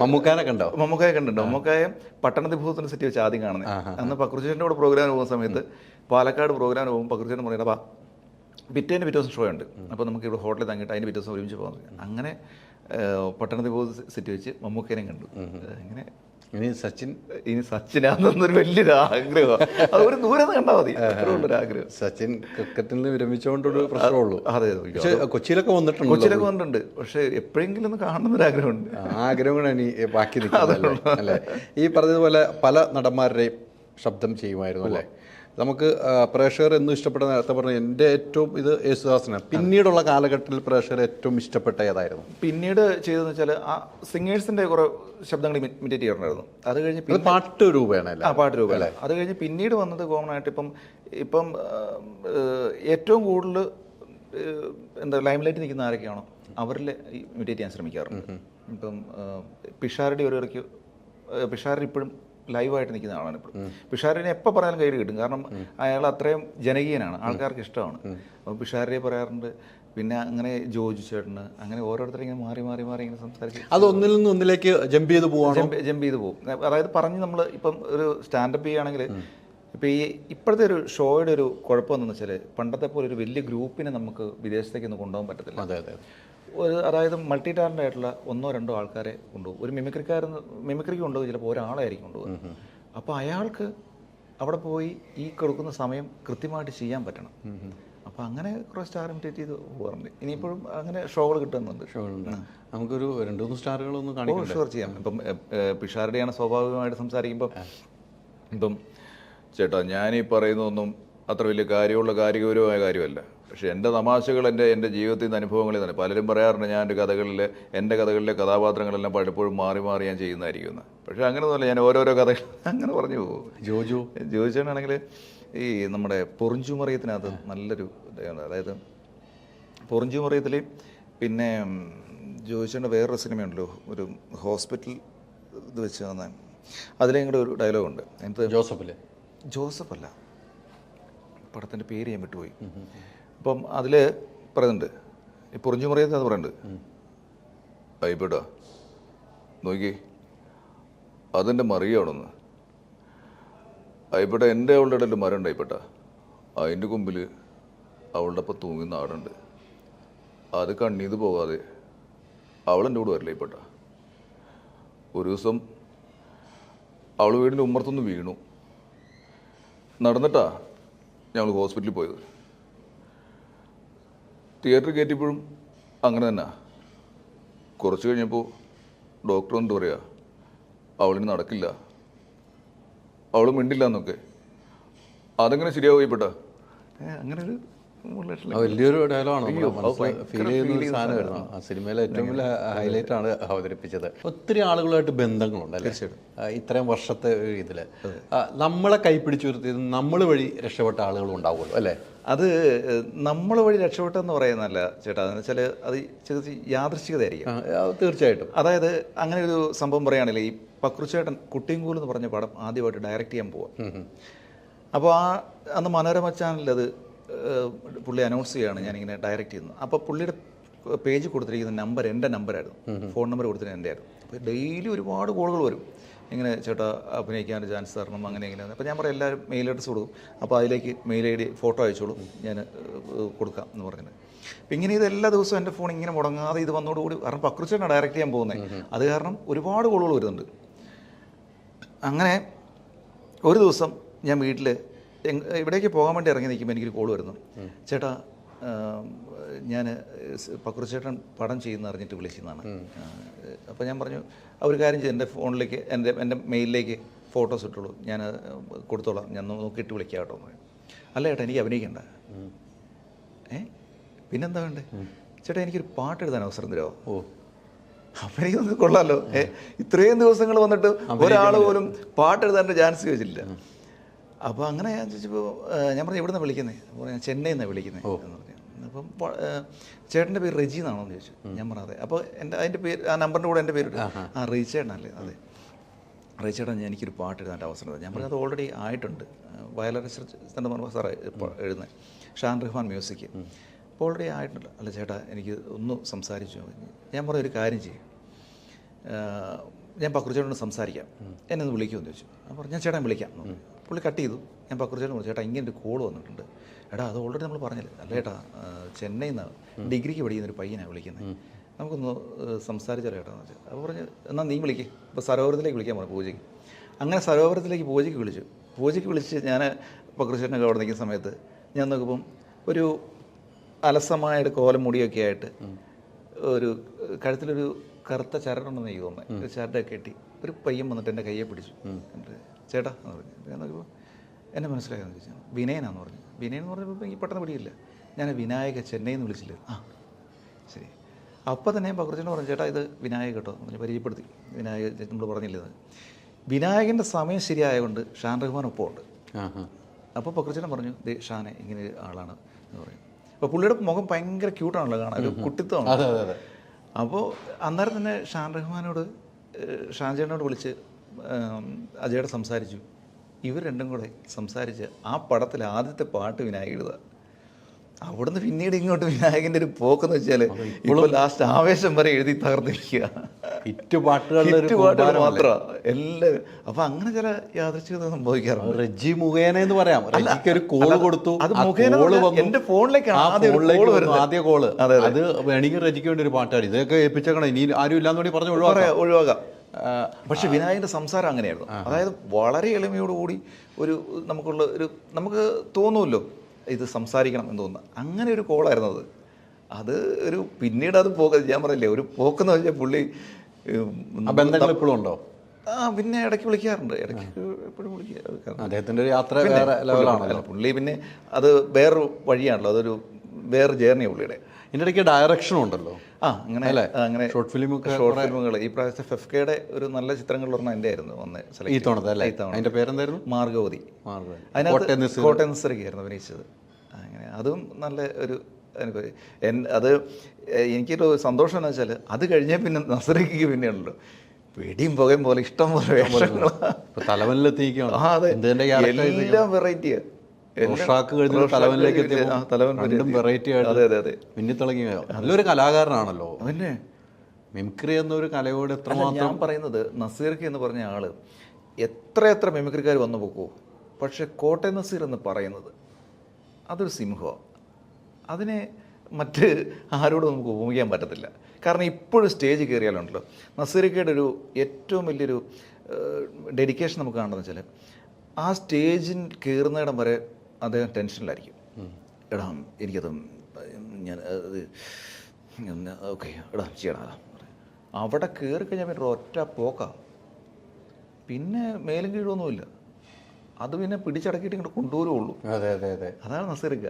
മമ്മൂക്കാനെ കണ്ടോ? മമ്മൂക്കായ കണ്ടോ മമ്മൂക്കായ പട്ടണത്തിൽ ഭൂതത്തിന് സെറ്റ് വെച്ച് ആദ്യം കാണുന്നത്. അന്ന് പക്രുചേന്റെ കൂടെ പ്രോഗ്രാം പോകുന്ന സമയത്ത് പാലക്കാട് പ്രോഗ്രാം പോകുമ്പോൾ പക്രുചേട്ടൻ പറയുന്നത് അപ്പാ പിറ്റേന്ന് പിറ്റേ ദിവസം ഷോ ഉണ്ട്. അപ്പോൾ നമുക്ക് ഇവിടെ ഹോട്ടലിൽ തങ്ങിയിട്ട് അതിന്റെ പിറ്റേ ദിവസം ഒരുമിച്ച് പോകാൻ അങ്ങനെ പട്ടണത്തിൽ ഭൂത സെറ്റ് വെച്ച് മമ്മൂക്കേനെ കണ്ടു. അങ്ങനെ ഇനി സച്ചിൻ ഇനി സച്ചിനാന്നൊരു വലിയൊരു ആഗ്രഹം അത് ഒരു ദൂരെ കണ്ടാൽ മതി. ആഗ്രഹം സച്ചിൻ ക്രിക്കറ്റിൽ നിന്ന് വിരമിച്ചുകൊണ്ടൊരു പ്രശ്നമുള്ളൂ. അതെ പക്ഷെ കൊച്ചിയിലൊക്കെ വന്നിട്ടുണ്ട് കൊച്ചിയിലൊക്കെ വന്നിട്ടുണ്ട്. പക്ഷേ എപ്പോഴെങ്കിലും ഒന്ന് കാണണമെന്നൊരു ആഗ്രഹമുണ്ട് ആഗ്രഹം കൂടെ ഇനി ബാക്കി നിൽക്കുന്നത് അല്ലേ? ഈ പറഞ്ഞതുപോലെ പല നടന്മാരുടെയും ശബ്ദം ചെയ്യുമായിരുന്നു അല്ലേ? നമുക്ക് പ്രേക്ഷകർ എന്നും ഇഷ്ടപ്പെട്ട നേരത്തെ പറഞ്ഞ എന്റെ ഏറ്റവും ഇത് യേശുദാസിനാണ്. പിന്നീടുള്ള കാലഘട്ടത്തിൽ പ്രേക്ഷകർ ഏറ്റവും ഇഷ്ടപ്പെട്ട ഏതായിരുന്നു? പിന്നീട് ചെയ്തതെന്ന് വെച്ചാൽ ആ സിംഗേഴ്സിന്റെ കുറേ ശബ്ദങ്ങൾ ഇമിറ്റേറ്റ് ചെയ്യാറുണ്ടായിരുന്നു അത് കഴിഞ്ഞ് പാട്ട് രൂപേണ ആ പാട്ട് രൂപ അത് കഴിഞ്ഞ് പിന്നീട് വന്നത് കോമൺ ആയിട്ട് ഇപ്പം ഇപ്പം ഏറ്റവും കൂടുതൽ എന്താ എന്താ ലൈംലൈറ്റ് നിൽക്കുന്ന ആരൊക്കെയാണോ അവരിൽ ഇമിറ്റേറ്റ് ചെയ്യാൻ ശ്രമിക്കാറുണ്ട്. ഇപ്പം പിഷാരുടെ ഒരു ഇറക്കി പിഷാരുടെ ഇപ്പോഴും ലൈവായിട്ട് നിൽക്കുന്ന ആളാണ് ഇപ്പോഴും. പിഷാരിനെ എപ്പോൾ പറഞ്ഞാലും കയ്യിൽ കിട്ടും. കാരണം അയാൾ അത്രയും ജനകീയനാണ്. ആൾക്കാർക്ക് ഇഷ്ടമാണ്. അപ്പോൾ പിഷാരിയെ പറയാറുണ്ട് പിന്നെ അങ്ങനെ ജോജു ചേട്ടന് അങ്ങനെ ഓരോരുത്തരും ഇങ്ങനെ മാറി മാറി മാറി ഇങ്ങനെ സംസാരിച്ച്. അത് ഒന്നിൽ നിന്ന് ഒന്നിലേക്ക് ജമ്പ് ചെയ്ത് പോകും ജമ്പ് ജമ്പ് ചെയ്ത് പോകും അതായത് പറഞ്ഞ് നമ്മൾ ഇപ്പം ഒരു സ്റ്റാൻഡപ്പ് ചെയ്യുകയാണെങ്കിൽ ഇപ്പം ഈ ഇപ്പോഴത്തെ ഒരു ഷോയുടെ ഒരു കുഴപ്പമെന്ന് വെച്ചാൽ പണ്ടത്തെ പോലെ ഒരു വലിയ ഗ്രൂപ്പിനെ നമുക്ക് വിദേശത്തേക്ക് ഒന്നും കൊണ്ടുപോകാൻ പറ്റത്തില്ല. അതെ അതെ. ഒരു അതായത് മൾട്ടി ടാലന്റ് ആയിട്ടുള്ള ഒന്നോ രണ്ടോ ആൾക്കാരെ കൊണ്ടുപോകും. ഒരു മിമിക്രിക്കാരൻ മിമിക്രിക്ക് കൊണ്ടുപോകും ചിലപ്പോൾ ഒരാളായിരിക്കും കൊണ്ടുപോകും അപ്പോൾ അയാൾക്ക് അവിടെ പോയി ഈ കൊടുക്കുന്ന സമയം കൃത്യമായിട്ട് ചെയ്യാൻ പറ്റണം. അപ്പോൾ അങ്ങനെ കുറേ സ്റ്റാർ ഇമിറ്റേറ്റ് ചെയ്ത് പോകാറുണ്ട്. ഇനിയിപ്പോഴും അങ്ങനെ ഷോകൾ കിട്ടുന്നുണ്ട്. ഷോകളുണ്ട്. നമുക്കൊരു രണ്ട് മൂന്ന് സ്റ്റാറുകളൊന്നും കാണിക്കാം ഷുവർ ചെയ്യാം. ഇപ്പം പിഷാരുടെയാണ് സ്വാഭാവികമായിട്ട് സംസാരിക്കുമ്പോൾ ഇപ്പം ചേട്ടാ ഞാൻ ഈ പറയുന്നതൊന്നും അത്ര വലിയ കാര്യമുള്ള കാര്യഗൗരവമായ കാര്യമല്ല. പക്ഷേ എന്റെ തമാശകൾ എന്റെ എന്റെ ജീവിതത്തിൽ നിന്ന് അനുഭവങ്ങളിൽ തന്നെ പലരും പറയാറുണ്ട് ഞാൻ എന്റെ കഥകളിൽ എന്റെ കഥകളിലെ കഥാപാത്രങ്ങളെല്ലാം പലപ്പോഴും മാറി മാറി ഞാൻ ചെയ്യുന്നതായിരിക്കും എന്ന്. പക്ഷേ അങ്ങനെയൊന്നുമല്ല ഞാൻ ഓരോരോ കഥകൾ അങ്ങനെ പറഞ്ഞു പോകും. ജോജു? ചോദിച്ചാണെങ്കിൽ ഈ നമ്മുടെ പൊറിഞ്ചുമറിയത്തിനകത്ത് നല്ലൊരു ഇതാണ് അതായത് പൊറിഞ്ചുമറിയത്തിൽ പിന്നെ ജോയിച്ചേന്റെ വേറൊരു സിനിമയുണ്ടല്ലോ ഒരു ഹോസ്പിറ്റൽ ഇത് വെച്ച് തന്നെ അതിലെ ഇങ്ങോട്ട് ഒരു ഡയലോഗുണ്ട്. എന്ത് ജോസഫല്ലേ. ജോസഫ് അല്ല പടത്തിന്റെ പേര് ഞാൻ വിട്ടുപോയി. അപ്പം അതിൽ പറയുന്നുണ്ട്. ഈ പൊറിഞ്ചുമറിയത്ത് അത് പറയുന്നുണ്ട്. അയ്യപ്പെട്ടാ നോക്കി അതെന്റെ മറിയാണെന്ന് അയ്യപ്പെട്ട എന്റെ അവളുടെ ഇടയിൽ മരം ഉണ്ടായിപ്പെട്ട അതിന്റെ കൊമ്പിൽ അവളുടെ അപ്പം തൂങ്ങുന്ന ആടുണ്ട്. അത് കണ്ണീത് പോകാതെ അവളെന്റെ കൂടെ വരില്ല ഇപ്പെട്ട. ഒരു ദിവസം അവൾ വീടിന്റെ ഉമ്മർത്തൊന്ന് വീണു. നടന്നിട്ടാ ഞങ്ങൾ ഹോസ്പിറ്റലിൽ പോയത്. തിയേറ്ററിൽ കയറ്റിയപ്പോഴും അങ്ങനെ തന്നെ. കുറച്ച് കഴിഞ്ഞപ്പോൾ ഡോക്ടർ എന്ത് പറയുക അവളിന് നടക്കില്ല. അവൾ മിണ്ടില്ല എന്നൊക്കെ. അതെങ്ങനെ ശരിയാവും അങ്ങനെ ഒരു വലിയൊരു ഡയലോഗാണ് ഫീൽ ചെയ്യുന്ന സാധനമായിരുന്നു ആ സിനിമയിലെ ഏറ്റവും വലിയ ഹൈലൈറ്റ് ആണ് അവതരിപ്പിച്ചത്. ഒത്തിരി ആളുകളായിട്ട് ബന്ധങ്ങളുണ്ട് അല്ലേ? ഇത്രയും വർഷത്തെ ഇതിൽ ഇതിൽ. നമ്മളെ കൈപ്പിടിച്ചു വരുത്തിയത് നമ്മൾ വഴി രക്ഷപ്പെട്ട ആളുകളും ഉണ്ടാവുള്ളൂ അല്ലേ? അത് നമ്മൾ വഴി രക്ഷപ്പെട്ടെന്ന് പറയുന്നതല്ല ചേട്ടാ. എന്ന് വെച്ചാൽ അത് ചെറിയ യാദൃശ്ചികതയായിരിക്കും. തീർച്ചയായിട്ടും. അതായത് അങ്ങനെ ഒരു സംഭവം പറയുകയാണെങ്കിൽ ഈ പക്രുച്ചേട്ടൻ കുട്ടിയങ്കൂൽ എന്ന് പറഞ്ഞ പടം ആദ്യമായിട്ട് ഡയറക്റ്റ് ചെയ്യാൻ പോവാം. അപ്പോൾ ആ അന്ന് മനോരമ ചാനലിൽ അത് പുള്ളി അനൗൺസ് ചെയ്യുകയാണ് ഞാനിങ്ങനെ ഡയറക്റ്റ് ചെയ്യുന്നത് അപ്പോൾ പുള്ളിയുടെ പേജ് കൊടുത്തിരിക്കുന്ന നമ്പർ എന്റെ നമ്പറായിരുന്നു ഫോൺ നമ്പർ കൊടുത്തിരുന്നത് എന്റെ ആയിരുന്നു. അപ്പോൾ ഡെയിലി ഒരുപാട് കോളുകൾ വരും. ഇങ്ങനെ ചേട്ടാ അഭിനയിക്കാൻ ഒരു ചാൻസ് തരണം അങ്ങനെ ഇങ്ങനെ. അപ്പോൾ ഞാൻ പറയും എല്ലാവരും മെയിൽ അഡ്രസ്സ് കൊടുക്കും. അപ്പോൾ അതിലേക്ക് മെയിൽ ഐ ഡി ഫോട്ടോ അയച്ചോളൂ. ഞാൻ കൊടുക്കാം എന്ന് പറഞ്ഞത് അപ്പം ഇങ്ങനെ ഇത് എല്ലാ ദിവസവും എന്റെ ഫോൺ ഇങ്ങനെ മുടങ്ങാതെ ഇത് വന്നതോടുകൂടി കാരണം പക്രുച്ചേട്ടാണ് ഡയറക്റ്റ് ചെയ്യാൻ പോകുന്നത്. അത് കാരണം ഒരുപാട് കോളുകൾ വരുന്നുണ്ട്. അങ്ങനെ ഒരു ദിവസം ഞാൻ വീട്ടിൽ ഇവിടേക്ക് പോകാൻ വേണ്ടി ഇറങ്ങി നിൽക്കുമ്പോൾ എനിക്കൊരു കോൾ വരുന്നു. ചേട്ടാ ഞാൻ പക്രുച്ചേട്ടൻ പടം ചെയ്യുന്ന അറിഞ്ഞിട്ട് വിളിച്ചതാണ് അപ്പോൾ ഞാൻ പറഞ്ഞു അവർ ഒരു കാര്യം ചെയ്തു എന്റെ ഫോണിലേക്ക് എന്റെ എന്റെ മെയിലിലേക്ക് ഫോട്ടോസ് ഇട്ടുള്ളൂ ഞാൻ കൊടുത്തോളാം. ഞാൻ നോക്കിയിട്ട് വിളിക്കാം കേട്ടോ. എന്ന് പറയും അല്ല ചേട്ടാ എനിക്ക് അഭിനയിക്കണ്ട. ഏ? പിന്നെന്താ വേണ്ടേ? ചേട്ടാ എനിക്കൊരു പാട്ട് എഴുതാൻ അവസരം തരുമോ? ഓ. അഭിനയിക്കുന്നത് കൊള്ളാമല്ലോ കൊള്ളാലോ. ഏ ഇത്രയും ദിവസങ്ങൾ വന്നിട്ട് ഒരാൾ പോലും പാട്ട് എഴുതാൻ ചാൻസ് ചോദിച്ചില്ല അപ്പോൾ അങ്ങനെ ഞാൻ ചോദിച്ചപ്പോൾ ഞാൻ പറഞ്ഞു എവിടെ നിന്നാണ് വിളിക്കുന്നത് അപ്പോൾ ഞാൻ ചെന്നൈയിൽ നിന്നാണ് വിളിക്കുന്നത് എന്ന് പറഞ്ഞു. അപ്പം ചേട്ടന്റെ പേര് റെജി എന്നാണോ എന്ന് ചോദിച്ചു ഞാൻ പറഞ്ഞു അതെ. അപ്പോൾ എന്റെ അതിന്റെ പേര് ആ നമ്പറിന്റെ കൂടെ എന്റെ പേര് ആ റെജി ചേട്ടനല്ലേ അതെ. റെജി ചേട്ടൻ എനിക്കൊരു പാട്ട് എഴുതാൻ അവസരം തന്നു. ഞാൻ പറഞ്ഞു അത് ഓൾറെഡി ആയിട്ടുണ്ട്. റിസർച്ച് സെന്റർ പറഞ്ഞ സാറേ ഇപ്പോൾ എഴുതുന്നത് ഷാൻ റഹ്മാൻ മ്യൂസിക്. അപ്പോൾ ഓൾറെഡി ആയിട്ടുണ്ട്. അല്ല ചേട്ടാ എനിക്ക് ഒന്ന് സംസാരിച്ചു ഞാൻ പറഞ്ഞ ഒരു കാര്യം ചെയ്യും. ഞാൻ പക്രുചേട്ടനോട് സംസാരിക്കാം. എന്നെ ഒന്ന് വിളിക്കുമെന്ന് ചോദിച്ചു. അപ്പോൾ ഞാൻ ചേട്ടൻ വിളിക്കാം. പുള്ളി കട്ട് ചെയ്തു. ഞാൻ പക്രുചേട്ടൻ വിളിച്ചു. ചേട്ടാ ഇങ്ങനെ ഒരു കോൾ വന്നിട്ടുണ്ട്. എടാ അത് ഓൾറെഡി നമ്മൾ പറഞ്ഞില്ലേ? അല്ല ചേട്ടാ ആ, ചെന്നൈയിൽ നിന്നാണ് ഡിഗ്രിക്ക് പഠിക്കുന്ന ഒരു പയ്യനാണ് വിളിക്കുന്നത് നമുക്കൊന്ന് സംസാരിച്ചാലോ ചേട്ടാ എന്ന് വെച്ചാൽ അപ്പോൾ പറഞ്ഞ് എന്നാൽ നീ വിളിക്കേ. ഇപ്പോൾ സരോവരത്തിലേക്ക് വിളിക്കാൻ പറഞ്ഞു പൂജയ്ക്ക്. അങ്ങനെ സരോവരത്തിലേക്ക് പൂജയ്ക്ക് വിളിച്ചു. പൂജയ്ക്ക് വിളിച്ച് ഞാൻ പക്രുചേട്ടനൊക്കെ അവിടെ നിൽക്കുന്ന സമയത്ത് ഞാൻ നോക്കുമ്പം ഒരു അലസമായിട്ട് കോലം മുടിയൊക്കെ ആയിട്ട് ഒരു കഴുത്തിലൊരു കറുത്ത ചരടുണ്ടെന്ന് എനിക്ക് തോന്നുന്നത് ഒരു ചരടൊക്കെ കെട്ടി ഒരു പയ്യൻ വന്നിട്ട് എന്റെ കയ്യെ പിടിച്ചു. ചേട്ടാ എന്ന് പറഞ്ഞു. ഞാൻ നോക്കിയപ്പോൾ എന്നെ മനസ്സിലായെന്ന് ചോദിച്ചാൽ വിനയനാന്ന് പറഞ്ഞു. വിനയൻ എന്ന് പറഞ്ഞപ്പോൾ എനിക്ക് പെട്ടെന്ന് പിടിയില്ല. ഞാൻ വിനായക ചെന്നൈയിൽ നിന്ന് വിളിച്ചില്ലേ. ആ ശരി. അപ്പോൾ തന്നെ ഞാൻ പകർച്ചോട് പറഞ്ഞു ചേട്ടാ ഇത് വിനായക കേട്ടോ എന്ന് പറഞ്ഞ് പരിചയപ്പെടുത്തി. വിനായക നമ്മൾ പറഞ്ഞില്ലേ ഇത്. വിനായകന്റെ സമയം ശരിയായതുകൊണ്ട് ഷാൻ റഹ്മാൻ ഒപ്പം ഉണ്ട്. ആ ആ അപ്പോൾ പകർച്ചനം പറഞ്ഞു ദേ ഷാനെ ഇങ്ങനെ ആളാണ് എന്ന് പറയും അപ്പോൾ പുള്ളിയുടെ മുഖം ഭയങ്കര ക്യൂട്ടാണല്ലോ കാണാൻ. ഒരു കുട്ടിത്തമാണ് അപ്പോൾ അന്നേരം തന്നെ ഷാൻ റഹ്മാനോട് ഷാൻ ചേട്ടനോട് വിളിച്ച് അജയുടെ സംസാരിച്ചു. ഇവർ രണ്ടും കൂടെ സംസാരിച്ച് ആ പടത്തിൽ ആദ്യത്തെ പാട്ട് വിനായക എഴുതുക അവിടുന്ന് പിന്നീട് ഇങ്ങോട്ട് വിനായകന്റെ ഒരു പോക്കെന്ന് വെച്ചാൽ ഇപ്പോൾ ലാസ്റ്റ് ആവേശം വരെ എഴുതി തകർന്നിരിക്കുക. ഹിറ്റ് പാട്ടുകൾ മാത്രം. എല്ലാവരും അപ്പം അങ്ങനെ ചില യാദൃശ്ചികത സംഭവിക്കാറുണ്ട്. റെജി മുഖേന എന്ന് പറയാം. ഒരു കോൾ കൊടുത്തു. അത് മുഖേന എന്റെ ഫോണിലേക്കാണ് ആദ്യം കോൾ അതെ, അത്. വേണമെങ്കിൽ റെജിക്ക് വേണ്ടി ഒരു പാട്ടാണ്. ഇതൊക്കെ ഏൽപ്പിച്ചേക്കണം. ഇനി ആരും ഇല്ലാന്നുകൂടി പറഞ്ഞു ഒഴിവാക്കാം. പക്ഷെ വിനായകന്റെ സംസാരം അങ്ങനെയായിരുന്നു. അതായത് വളരെ എളിമയോടുകൂടി ഒരു നമുക്കുള്ള ഒരു നമുക്ക് തോന്നുമല്ലോ ഇത് സംസാരിക്കണം എന്ന് തോന്നുന്നു. അങ്ങനെ ഒരു കോളായിരുന്നു അത്. അത് ഒരു പിന്നീട് അത് പോക ഞാൻ പറയില്ലേ ഒരു പോക്കെന്ന് വെച്ചാൽ പുള്ളി ബന്ധങ്ങൾ ഇപ്പോഴും ഉണ്ടോ? ആ പിന്നെ ഇടയ്ക്ക് വിളിക്കാറുണ്ട്. ഇടയ്ക്ക് എപ്പോഴും വിളിക്കാറുണ്ട്. അദ്ദേഹത്തിന്റെ ഒരു യാത്ര വേറെ ലെവലാണല്ലോ പുള്ളി പിന്നെ അത് വേറൊരു വഴിയാണല്ലോ. അതൊരു വേറെ ജേർണിയാണ് പുള്ളിയുടെ. ഇതിന്റെ ഇടയ്ക്ക് ഡയറക്ഷനും ഉണ്ടല്ലോ. ആ അങ്ങനെ അങ്ങനെ ഷോർട്ട് ഫിലിമൊക്കെ ഷോർട്ട് ഫിലിമുകൾ ഈ പ്രാവശ്യത്തെ ഫെഫ്കയുടെ ഒരു നല്ല ചിത്രങ്ങളിലൊരെണ്ണം എന്റെ ആയിരുന്നു ഒന്ന് ഈ തവണത്തെ അല്ലേ? ഈ തവണ. അതിന്റെ പേരെന്തായിരുന്നു? മാർഗവതി. അതിനകത്ത് കോട്ടയം നസീർ. അഭിനയിച്ചത്. അങ്ങനെ അതും നല്ല ഒരു എൻ അത് എനിക്കൊരു സന്തോഷം എന്ന് വെച്ചാൽ അത് കഴിഞ്ഞാൽ പിന്നെ നസറിക്ക് പിന്നെ ഉണ്ടല്ലോ വെടിയും പുകയും പോലെ ഇഷ്ടം പോലെ വേഷങ്ങളാ. ഇപ്പൊ തലവനിലെത്തിയിരിക്കുകയാണ്. എല്ലാം വെറൈറ്റിയാ റോഷാക്ക് കഴിഞ്ഞ തലവനിലേക്ക് തലവൻ വെറൈറ്റി ആയിട്ട് അതെ അതെ അതെ. മിന്നിത്തിളങ്ങിയോ നല്ലൊരു കലാകാരനാണല്ലോ. പിന്നെ മിമിക്രി എന്നൊരു കലയോട് എത്ര എത്രമാത്രം ഞാൻ പറയുന്നത് നസീർക്ക് എന്ന് പറഞ്ഞ ആൾ എത്ര എത്ര മിമിക്രിക്കാർ വന്നു പോക്കോ പക്ഷെ കോട്ടയം നസീർ എന്ന് പറയുന്നത് അതൊരു സിംഹമാണ് അതിനെ മറ്റ് ആരോടും നമുക്ക് ഉപമിക്കാൻ പറ്റത്തില്ല. കാരണം ഇപ്പോഴും സ്റ്റേജ് കയറിയാലുണ്ടല്ലോ. നസീറിക്കയുടെ ഒരു ഏറ്റവും വലിയൊരു ഡെഡിക്കേഷൻ നമുക്ക് കാണുന്നത് വെച്ചാൽ ആ സ്റ്റേജിൽ കയറുന്നിടം വരെ അദ്ദേഹം ടെൻഷനിലായിരിക്കും. എടാ എനിക്കത് ഞാൻ അത് ഓക്കെ എടാ ചെയ്യണം അവിടെ കയറി കഴിഞ്ഞാൽ പിന്നെ ഒറ്റ പോക്കാ. പിന്നെ മേലും കീഴൊന്നുമില്ല അത് പിന്നെ പിടിച്ചടക്കിയിട്ട് ഇങ്ങോട്ട് കൊണ്ടുവരുള്ളൂ അതെ അതെ അതെ. അതാണ് നസീറിക്ക.